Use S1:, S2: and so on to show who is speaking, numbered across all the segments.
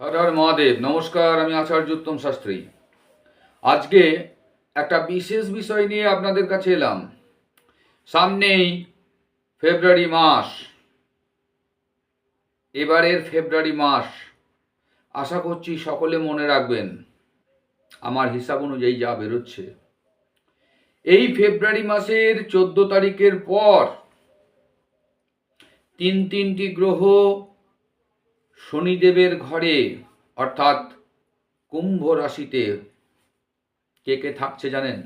S1: হর মহাদেব, নমস্কার, আমি আচার্য উত্তম শাস্ত্রী। আজকে একটা বিশেষ বিষয় নিয়ে আপনাদের কাছে এলাম। সামনেই ফেব্রুয়ারি মাস। এবারের ফেব্রুয়ারি মাস। আশা করছি সকলে মনে রাখবেন, আমার হিসাব অনুযায়ী যা বেরোচ্ছে। এই ফেব্রুয়ারি মাসের চোদ্দ তারিখের পর তিন তিনটি গ্রহ শনিদেবের ঘরে, অর্থাৎ কুম্ভ রাশিতে কে কে থাকছে জানেন?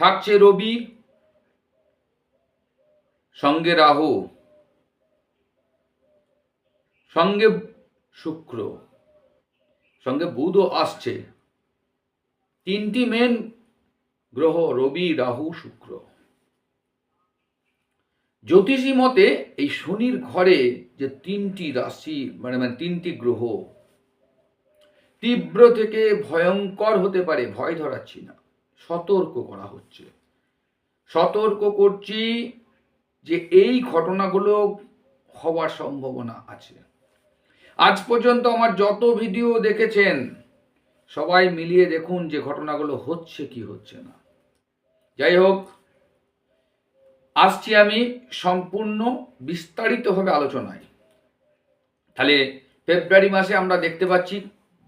S1: থাকছে রবি, সঙ্গে রাহু, সঙ্গে শুক্র, সঙ্গে বুধও আসছে। তিনটি মেন গ্রহ রবি, রাহু, শুক্র। জ্যোতিষী মতে এই শনির ঘরে যে তিনটি রাশি মানে মানে তিনটি গ্রহ, তীব্র থেকে ভয়ঙ্কর হতে পারে, ভয় ধরাচ্ছি না, সতর্ক করা হচ্ছে। সতর্ক করছি যে এই ঘটনাগুলো হওয়ার সম্ভাবনা আছে। আজ পর্যন্ত আমার যত ভিডিও দেখেছেন, সবাই মিলিয়ে দেখুন যে ঘটনাগুলো হচ্ছে কি হচ্ছে না। যাই হোক আসছি আমি সম্পূর্ণ বিস্তারিতভাবে আলোচনায়। তাহলে ফেব্রুয়ারি মাসে আমরা দেখতে পাচ্ছি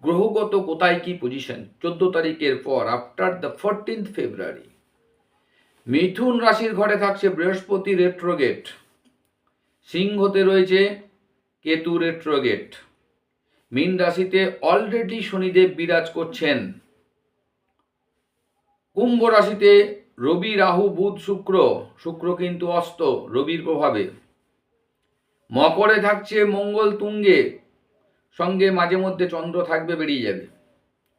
S1: গ্রহগত কোথায় কি পজিশন চোদ্দ তারিখের পর আফটার দ্য ফোরটিন্থ ফেব্রুয়ারি মিথুন রাশির ঘরে থাকছে বৃহস্পতি রেট্রোগেট সিংহতে রয়েছে কেতু রেট্রোগেট মীন রাশিতে অলরেডি শনিদেব বিরাজ করছেন। কুম্ভ রাশিতে রবি, রাহু, বুধ, শুক্র শুক্র কিন্তু অস্ত, রবির প্রভাবে। মকরে থাকছে মঙ্গল তুঙ্গে, সঙ্গে মাঝে মধ্যে চন্দ্র থাকবে, বেরিয়ে যাবে।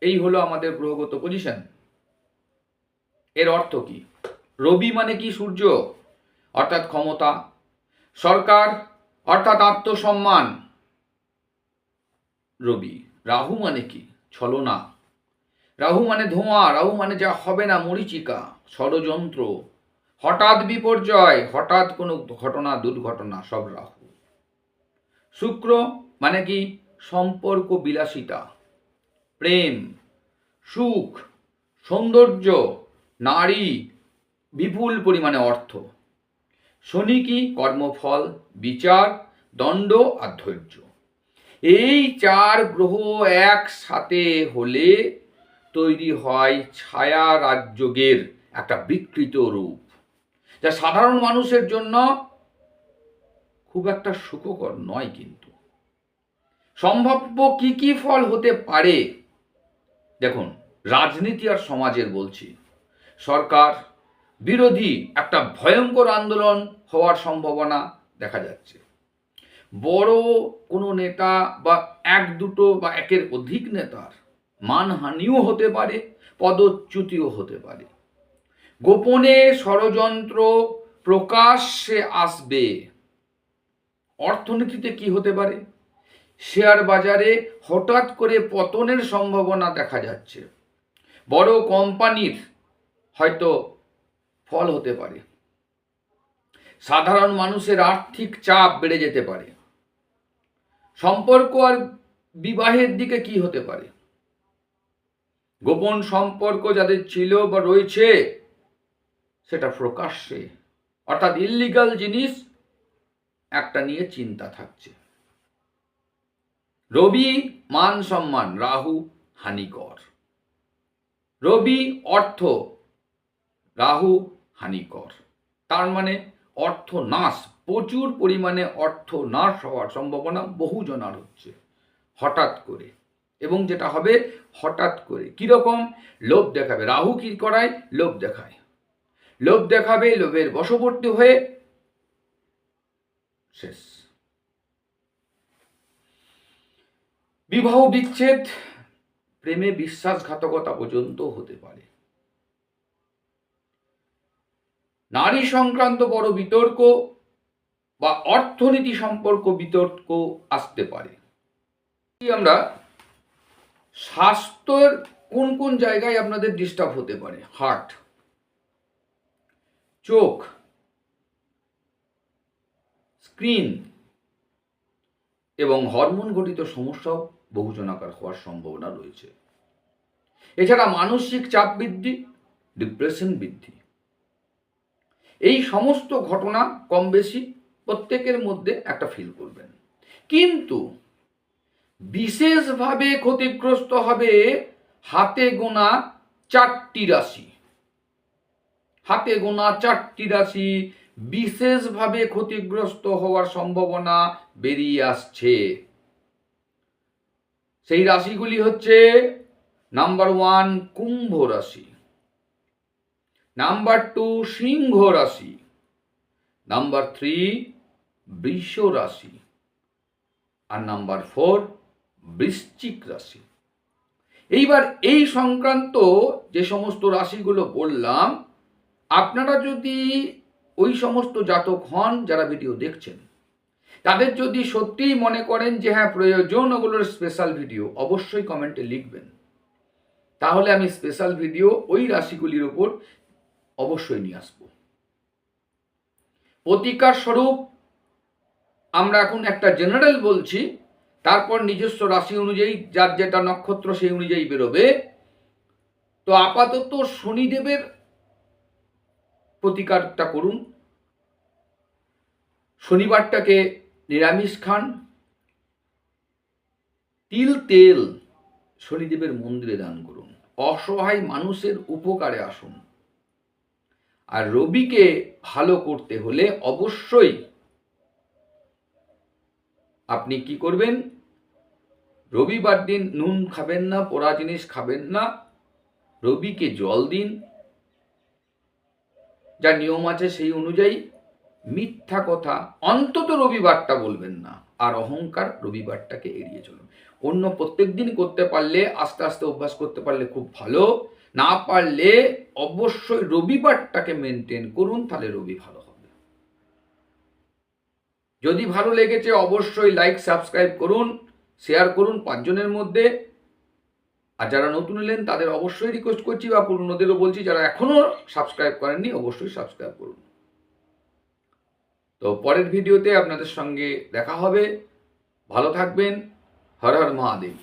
S1: এই হলো আমাদের গ্রহগত পজিশন এর অর্থ কি? রবি মানে কি? সূর্য, অর্থাৎ ক্ষমতা। সরকার, অর্থাৎ আত্মসম্মান। রবি, রাহু মানে কি? ছলনা। রাহু মানে ধোঁয়া, রাহু মানে যা হবে না মরিচিকা, ষড়যন্ত্র। হঠাৎ বিপর্যয়, হঠাৎ কোনো ঘটনা, দুর্ঘটনা, সব রাহু। শুক্র মানে কি? সম্পর্ক বিলাসিতা, প্রেম, সুখ, সৌন্দর্য, নারী, বিপুল পরিমাণে অর্থ। শনি কি? কর্মফল, বিচার, দণ্ড আর ধৈর্য। এই চার গ্রহ একসাথে হলে তৈরি হয় ছায়া রাজযোগের একটা বিকৃত রূপ, যা সাধারণ মানুষের জন্য খুব একটা সুখকর নয় কিন্তু। সম্ভাব্য কি কি ফল হতে পারে? দেখুন, রাজনীতি আর সমাজের বলছি। সরকার বিরোধী একটা ভয়ঙ্কর আন্দোলন হওয়ার সম্ভাবনা দেখা যাচ্ছে। বড় কোনো নেতা বা এক দুটো বা একের অধিক নেতার মানহানিও হতে পারে, পদচ্যুতিও হতে পারে। গোপনে ষড়যন্ত্র প্রকাশ্যে আসবে। অর্থনীতিতে কি হতে পারে? শেয়ার বাজারে হঠাৎ করে পতনের সম্ভাবনা দেখা যাচ্ছে। বড় কোম্পানির হয়তো ফল হতে পারে। সাধারণ মানুষের আর্থিক চাপ বেড়ে যেতে পারে। সম্পর্ক আর বিবাহের দিকে কি হতে পারে? গোপন সম্পর্ক যাদের ছিল বা রয়েছে, সেটা প্রকাশ্যে, অর্থাৎ ইল্লিগাল জিনিস একটা নিয়ে চিন্তা থাকছে। রবি মান সম্মান, রাহু হানিকর। রবি অর্থ, রাহু হানিকর। তার মানে অর্থ নাশ, প্রচুর পরিমাণে অর্থ নাশ হওয়ার সম্ভাবনা বহু জনার হচ্ছে, হঠাৎ করে। এবং যেটা হবে, হঠাৎ করে কীরকম? লোভ দেখাবে। রাহু কি করায়? লোভ দেখায়। লোভ দেখাবে, লোভের বশবর্তী হয়ে শেষ। বিবাহ বিচ্ছেদ, প্রেমে বিশ্বাসঘাতকতা পর্যন্ত হতে পারে। নারী সংক্রান্ত বড় বিতর্ক বা অর্থনীতি সম্পর্ক বিতর্ক আসতে পারে। আমরা স্বাস্থ্যের কোন কোন জায়গায় আপনাদের ডিস্টার্ব হতে পারে? হার্ট চোখ, স্ক্রিন এবং হরমোন ঘটিত সমস্যাও বহুজনাকার হওয়ার সম্ভাবনা রয়েছে। এছাড়া মানসিক চাপ বৃদ্ধি ডিপ্রেশন বৃদ্ধি। এই সমস্ত ঘটনা কম বেশি প্রত্যেকের মধ্যে একটা ফিল করবেন। কিন্তু বিশেষভাবে ক্ষতিগ্রস্ত হবে হাতে গোনা চারটি রাশি। হাতে গোনা চারটি রাশি বিশেষভাবে ক্ষতিগ্রস্ত হওয়ার সম্ভাবনা বেরিয়ে আসছে। সেই রাশিগুলি হচ্ছে নাম্বার ওয়ান কুম্ভ রাশি, নাম্বার টু সিংহ রাশি, নাম্বার থ্রি বৃষ রাশি, আর নাম্বার ফোর বৃশ্চিক রাশি। এইবার এই সংক্রান্ত যে সমস্ত রাশিগুলো বললাম, আপনারা যদি ওই সমস্ত জাতক হন যারা ভিডিও দেখছেন, তাদের যদি সত্যিই মনে করেন যে হ্যাঁ প্রয়োজন ওগুলোর স্পেশাল ভিডিও অবশ্যই কমেন্টে লিখবেন। তাহলে আমি স্পেশাল ভিডিও ওই রাশিগুলির ওপর অবশ্যই নিয়ে আসব। প্রতিকার স্বরূপ আমরা এখন একটা জেনারেল বলছি তারপর নিজস্ব রাশি অনুযায়ী যার যেটা নক্ষত্র সেই অনুযায়ী বেরোবে। তো আপাতত শনিদেবের প্রতিকারটা করুন। শনিবারটাকে নিরামিষ খান। তিল তেল শনিদেবের মন্দিরে দান করুন। অসহায় মানুষের উপকারে আসুন। আর রবিকে ভালো করতে হলে অবশ্যই আপনি কি করবেন? রবিবার দিন নুন খাবেন না, পোড়া জিনিস খাবেন না। রবিকে জল দিন। যা নিয়ম আছে সেই অনুযায়ী মিথ্যা কথা অন্তত রবিবারটা বলবেন না, আর অহংকার রবিবারটাকে এড়িয়ে চলুন। অন্য প্রত্যেক দিন করতে পারলে, আস্তে আস্তে অভ্যাস করতে পারলে খুব ভালো। না পারলে অবশ্যই রবিবারটাকে মেনটেন করুন, তাহলে রবি ভালো যদি ভালো লেগেছে, অবশ্যই লাইক সাবস্ক্রাইব করুন শেয়ার করুন পাঁচজনের মধ্যে। আর যারা নতুন এলেন, তাদের অবশ্যই রিকোয়েস্ট করছি বা পুরনোদেরও বলছি, যারা এখনও সাবস্ক্রাইব করেননি, অবশ্যই সাবস্ক্রাইব করুন। তো পরের ভিডিওতে আপনাদের সঙ্গে দেখা হবে। ভালো থাকবেন। হর হর মহাদেব।